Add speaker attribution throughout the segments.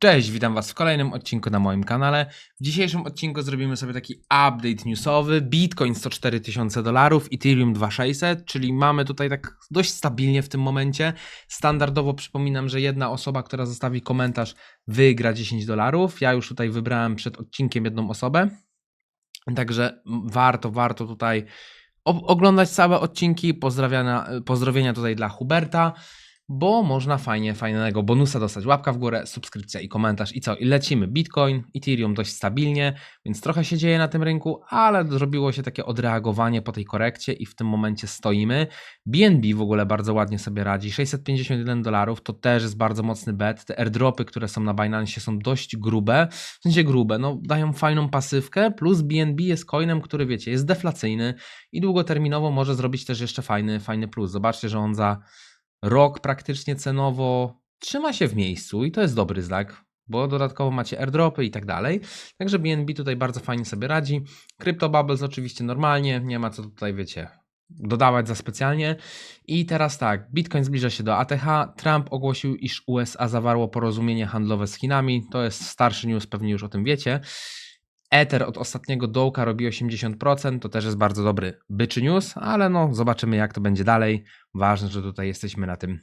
Speaker 1: Cześć, witam Was w kolejnym odcinku na moim kanale. W dzisiejszym odcinku zrobimy sobie taki update newsowy. Bitcoin 104 tysiące dolarów, Ethereum 2600, czyli mamy tutaj tak dość stabilnie w tym momencie. Standardowo przypominam, że jedna osoba, która zostawi komentarz, wygra 10 dolarów. Ja już tutaj wybrałem przed odcinkiem jedną osobę. Także warto, warto tutaj oglądać całe odcinki. Pozdrawiania, pozdrowienia tutaj dla Huberta bo można fajnie, fajnego bonusa dostać. Łapka w górę, subskrypcja i komentarz i co? I lecimy. Bitcoin, Ethereum dość stabilnie, więc trochę się dzieje na tym rynku, ale zrobiło się takie odreagowanie po tej korekcie i w tym momencie stoimy. BNB w ogóle bardzo ładnie sobie radzi. 651 dolarów to też jest bardzo mocny bet. Te airdropy, które są na Binance są dość grube, w sensie grube, no dają fajną pasywkę, plus BNB jest coinem, który wiecie, jest deflacyjny i długoterminowo może zrobić też jeszcze fajny, fajny plus. Zobaczcie, że on za rok praktycznie cenowo trzyma się w miejscu i to jest dobry znak, bo dodatkowo macie airdropy i tak dalej. Także BNB tutaj bardzo fajnie sobie radzi. Crypto Bubbles oczywiście normalnie, nie ma co tutaj, wiecie, dodawać za specjalnie. I teraz tak, Bitcoin zbliża się do ATH. Trump ogłosił, iż USA zawarło porozumienie handlowe z Chinami. To jest starszy news, pewnie już o tym wiecie. Ether od ostatniego dołka robi 80%, to też jest bardzo dobry byczy news, ale no zobaczymy jak to będzie dalej. Ważne, że tutaj jesteśmy na tym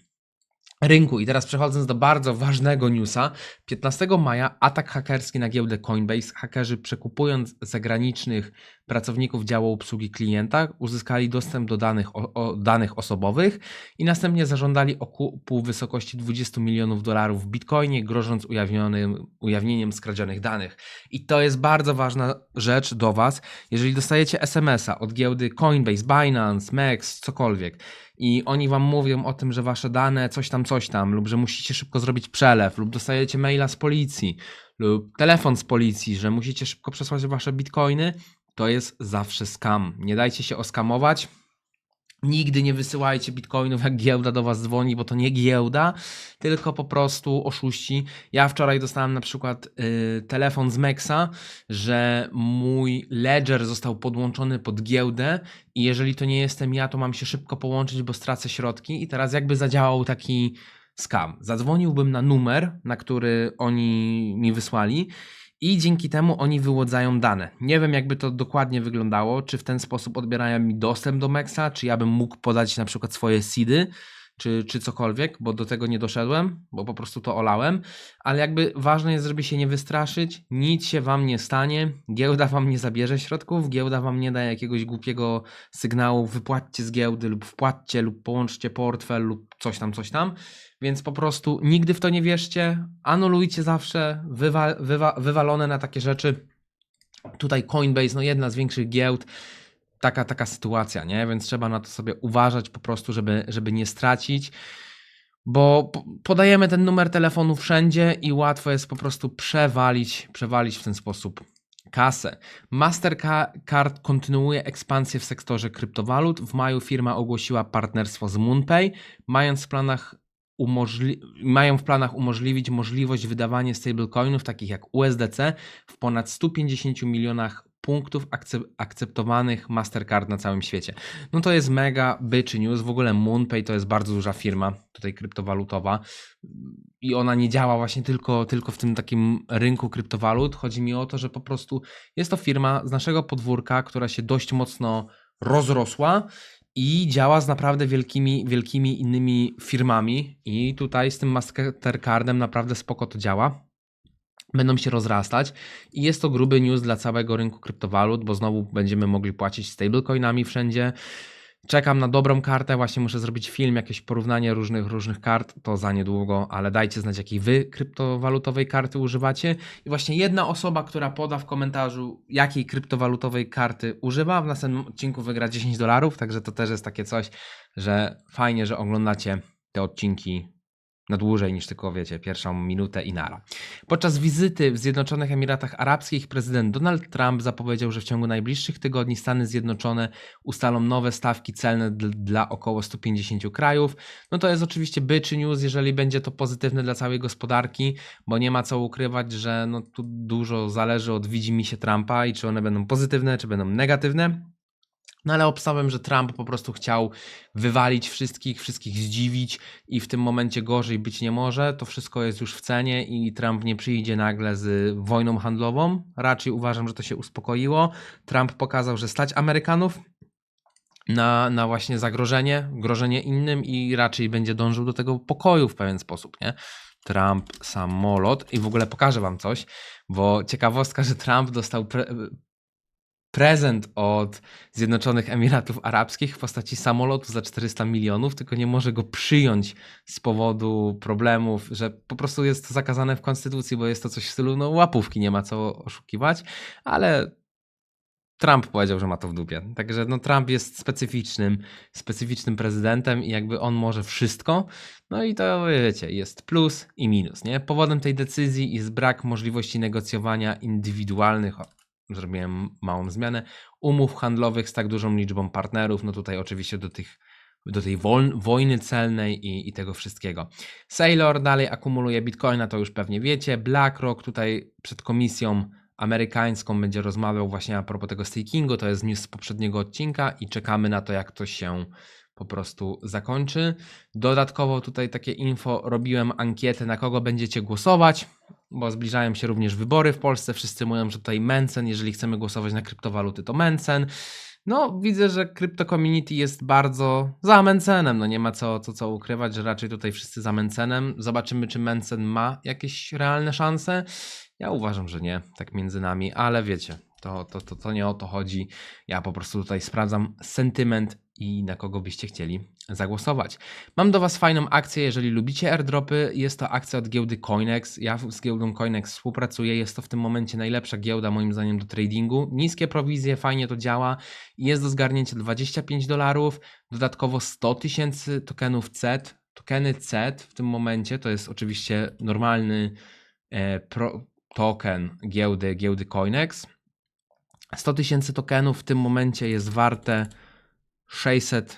Speaker 1: rynku. I teraz przechodząc do bardzo ważnego newsa, 15 maja atak hakerski na giełdę Coinbase. Hakerzy przekupując zagranicznych pracowników działu obsługi klienta uzyskali dostęp do danych, o, o, danych osobowych i następnie zażądali okupu w wysokości 20 milionów dolarów w bitcoinie, grożąc ujawnionym, ujawnieniem skradzionych danych. I to jest bardzo ważna rzecz do Was. Jeżeli dostajecie SMS-a od giełdy Coinbase, Binance, Mex, cokolwiek i oni Wam mówią o tym, że Wasze dane coś tam, coś tam, lub że musicie szybko zrobić przelew, lub dostajecie maila z policji, lub telefon z policji, że musicie szybko przesłać Wasze bitcoiny, to jest zawsze scam. Nie dajcie się oskamować. Nigdy nie wysyłajcie bitcoinów, jak giełda do was dzwoni, bo to nie giełda, tylko po prostu oszuści. Ja wczoraj dostałem na przykład y, telefon z Mexa, że mój ledger został podłączony pod giełdę i jeżeli to nie jestem ja, to mam się szybko połączyć, bo stracę środki. I teraz jakby zadziałał taki scam. Zadzwoniłbym na numer, na który oni mi wysłali i dzięki temu oni wyłodzają dane. Nie wiem, jakby to dokładnie wyglądało, czy w ten sposób odbierają mi dostęp do Mexa, czy ja bym mógł podać na przykład swoje seedy, czy, czy cokolwiek, bo do tego nie doszedłem, bo po prostu to olałem, ale jakby ważne jest, żeby się nie wystraszyć, nic się wam nie stanie, giełda wam nie zabierze środków, giełda wam nie da jakiegoś głupiego sygnału, wypłaćcie z giełdy lub wpłaccie lub połączcie portfel lub coś tam, coś tam, więc po prostu nigdy w to nie wierzcie, anulujcie zawsze, wywa, wywa, wywalone na takie rzeczy. Tutaj Coinbase, no jedna z większych giełd, taka, taka sytuacja, nie? Więc trzeba na to sobie uważać po prostu, żeby, żeby nie stracić, bo po- podajemy ten numer telefonu wszędzie i łatwo jest po prostu przewalić, przewalić w ten sposób kasę. Mastercard kontynuuje ekspansję w sektorze kryptowalut. W maju firma ogłosiła partnerstwo z MoonPay, mając w planach umożli- mają w planach umożliwić możliwość wydawania stablecoinów takich jak USDC w ponad 150 milionach punktów akce- akceptowanych Mastercard na całym świecie. No to jest mega byczy news. W ogóle MoonPay to jest bardzo duża firma tutaj kryptowalutowa i ona nie działa właśnie tylko, tylko w tym takim rynku kryptowalut. Chodzi mi o to, że po prostu jest to firma z naszego podwórka, która się dość mocno rozrosła i działa z naprawdę wielkimi, wielkimi innymi firmami i tutaj z tym Mastercardem naprawdę spoko to działa. Będą się rozrastać i jest to gruby news dla całego rynku kryptowalut, bo znowu będziemy mogli płacić stablecoinami wszędzie. Czekam na dobrą kartę, właśnie muszę zrobić film, jakieś porównanie różnych różnych kart, to za niedługo, ale dajcie znać, jakiej wy kryptowalutowej karty używacie. I właśnie jedna osoba, która poda w komentarzu, jakiej kryptowalutowej karty używa, w następnym odcinku wygra 10 dolarów, także to też jest takie coś, że fajnie, że oglądacie te odcinki na dłużej niż tylko, wiecie, pierwszą minutę i nara. Podczas wizyty w Zjednoczonych Emiratach Arabskich prezydent Donald Trump zapowiedział, że w ciągu najbliższych tygodni Stany Zjednoczone ustalą nowe stawki celne dl- dla około 150 krajów. No to jest oczywiście byczy news, jeżeli będzie to pozytywne dla całej gospodarki, bo nie ma co ukrywać, że no tu dużo zależy od widzimisię Trumpa i czy one będą pozytywne, czy będą negatywne. No ale obstałem, że Trump po prostu chciał wywalić wszystkich, wszystkich zdziwić i w tym momencie gorzej być nie może. To wszystko jest już w cenie i Trump nie przyjdzie nagle z wojną handlową. Raczej uważam, że to się uspokoiło. Trump pokazał, że stać Amerykanów na, na właśnie zagrożenie, grożenie innym i raczej będzie dążył do tego pokoju w pewien sposób, nie? Trump samolot i w ogóle pokażę wam coś, bo ciekawostka, że Trump dostał pre prezent od Zjednoczonych Emiratów Arabskich w postaci samolotu za 400 milionów, tylko nie może go przyjąć z powodu problemów, że po prostu jest to zakazane w konstytucji, bo jest to coś w stylu no łapówki, nie ma co oszukiwać, ale Trump powiedział, że ma to w dupie. Także no, Trump jest specyficznym, specyficznym prezydentem i jakby on może wszystko. No i to wiecie, jest plus i minus. Nie? Powodem tej decyzji jest brak możliwości negocjowania indywidualnych, zrobiłem małą zmianę, umów handlowych z tak dużą liczbą partnerów. No tutaj oczywiście do tych do tej wojny celnej i, i tego wszystkiego. Sailor dalej akumuluje bitcoina, to już pewnie wiecie. BlackRock tutaj przed komisją amerykańską będzie rozmawiał właśnie a propos tego stakingu. To jest news z poprzedniego odcinka i czekamy na to, jak to się po prostu zakończy. Dodatkowo tutaj takie info, robiłem ankietę, na kogo będziecie głosować, bo zbliżają się również wybory w Polsce. Wszyscy mówią, że tutaj Mencen, jeżeli chcemy głosować na kryptowaluty, to Mencen. No, widzę, że krypto community jest bardzo za Mencenem. No nie ma co, co, co ukrywać, że raczej tutaj wszyscy za Mencenem. Zobaczymy, czy Mencen ma jakieś realne szanse. Ja uważam, że nie, tak między nami, ale wiecie, to, to, to, to nie o to chodzi. Ja po prostu tutaj sprawdzam sentyment i na kogo byście chcieli zagłosować. Mam do Was fajną akcję, jeżeli lubicie airdropy. Jest to akcja od giełdy Coinex. Ja z giełdą Coinex współpracuję. Jest to w tym momencie najlepsza giełda moim zdaniem do tradingu. Niskie prowizje, fajnie to działa. Jest do zgarnięcia 25 dolarów, dodatkowo 100 tysięcy tokenów CET. Tokeny CET w tym momencie to jest oczywiście normalny e, pro, token giełdy, giełdy Coinex. 100 tysięcy tokenów w tym momencie jest warte 600,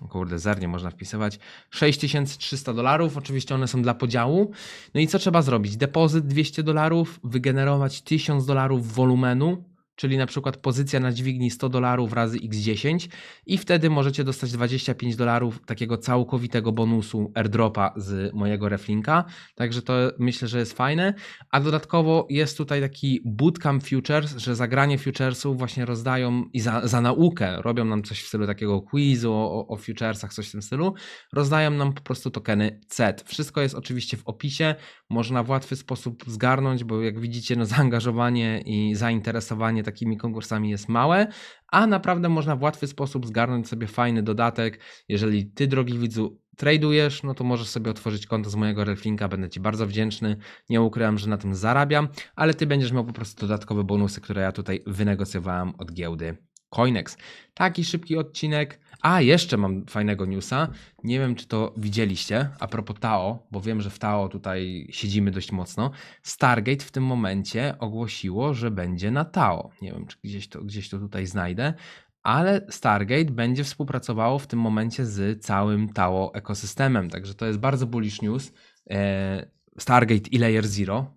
Speaker 1: o kurde, zernie można wpisywać, 6300 dolarów. Oczywiście one są dla podziału. No i co trzeba zrobić? Depozyt 200 dolarów, wygenerować 1000 dolarów wolumenu, czyli na przykład pozycja na dźwigni 100 dolarów razy x10 i wtedy możecie dostać 25 dolarów takiego całkowitego bonusu airdropa z mojego reflinka, także to myślę, że jest fajne, a dodatkowo jest tutaj taki bootcamp futures, że za granie futuresów właśnie rozdają i za, za naukę, robią nam coś w stylu takiego quizu o, o futuresach, coś w tym stylu, rozdają nam po prostu tokeny CET. Wszystko jest oczywiście w opisie, można w łatwy sposób zgarnąć, bo jak widzicie, no zaangażowanie i zainteresowanie takimi konkursami jest małe, a naprawdę można w łatwy sposób zgarnąć sobie fajny dodatek. Jeżeli ty, drogi widzu, tradujesz, no to możesz sobie otworzyć konto z mojego Reflinka, będę Ci bardzo wdzięczny. Nie ukrywam, że na tym zarabiam, ale Ty będziesz miał po prostu dodatkowe bonusy, które ja tutaj wynegocjowałem od giełdy Coinex. Taki szybki odcinek. A, jeszcze mam fajnego newsa. Nie wiem, czy to widzieliście. A propos Tao, bo wiem, że w Tao tutaj siedzimy dość mocno. Stargate w tym momencie ogłosiło, że będzie na Tao. Nie wiem, czy gdzieś to, gdzieś to tutaj znajdę. Ale Stargate będzie współpracowało w tym momencie z całym Tao ekosystemem. Także to jest bardzo bullish news. E, Stargate i Layer Zero.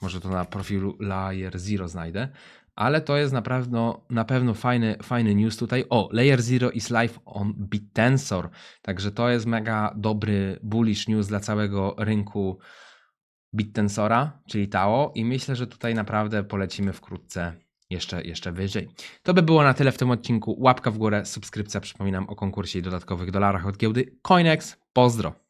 Speaker 1: Może to na profilu Layer Zero znajdę ale to jest na pewno, na pewno fajny, fajny news tutaj. O, Layer Zero is live on BitTensor, także to jest mega dobry bullish news dla całego rynku BitTensora, czyli TAO i myślę, że tutaj naprawdę polecimy wkrótce jeszcze, jeszcze wyżej. To by było na tyle w tym odcinku. Łapka w górę, subskrypcja, przypominam o konkursie i dodatkowych dolarach od giełdy Coinex. Pozdro!